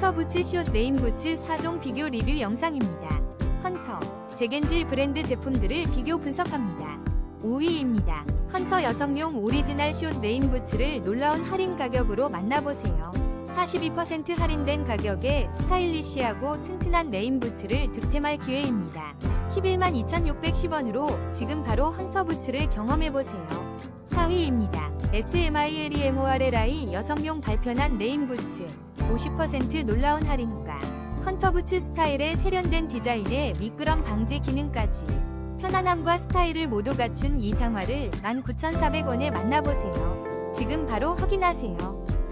헌터 부츠 숏 레인 부츠 4종 비교 리뷰 영상입니다. 헌터, 제겐질 브랜드 제품들을 비교 분석합니다. 5위입니다. 헌터 여성용 오리지널 숏 레인 부츠를 놀라운 할인 가격으로 만나보세요. 42% 할인된 가격에 스타일리시하고 튼튼한 레인 부츠를 득템할 기회입니다. 11만 2,610원으로 지금 바로 헌터 부츠를 경험해보세요. 4위입니다. SMILEMORLI 여성용 발편한 레인 부츠 50% 놀라운 할인가 헌터 부츠 스타일의 세련된 디자인에 미끄럼 방지 기능까지 편안함과 스타일을 모두 갖춘 이 장화를 19,400원에 만나보세요. 지금 바로 확인하세요.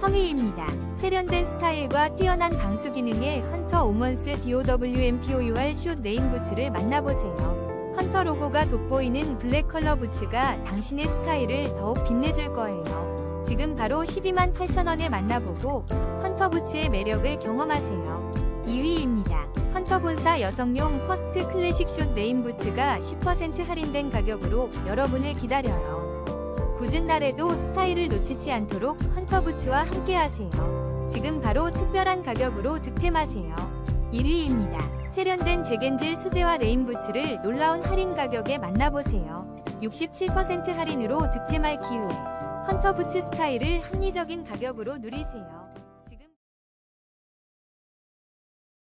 3위입니다. 세련된 스타일과 뛰어난 방수 기능의 헌터 오먼스 DOWMPOUR 숏 레인 부츠를 만나보세요. 헌터 로고가 돋보이는 블랙 컬러 부츠가 당신의 스타일을 더욱 빛내줄 거예요. 지금 바로 12만 8천원에 만나보고 헌터 부츠의 매력을 경험하세요. 2위입니다. 헌터 본사 여성용 퍼스트 클래식 숏 레인 부츠가 10% 할인된 가격으로 여러분을 기다려요. 굳은 날에도 스타일을 놓치지 않도록 헌터 부츠와 함께하세요. 지금 바로 특별한 가격으로 득템하세요. 1위입니다. 세련된 제겐질 수제화 레인 부츠를 놀라운 할인 가격에 만나보세요. 67% 할인으로 득템할 기회. 헌터 부츠 스타일을 합리적인 가격으로 누리세요.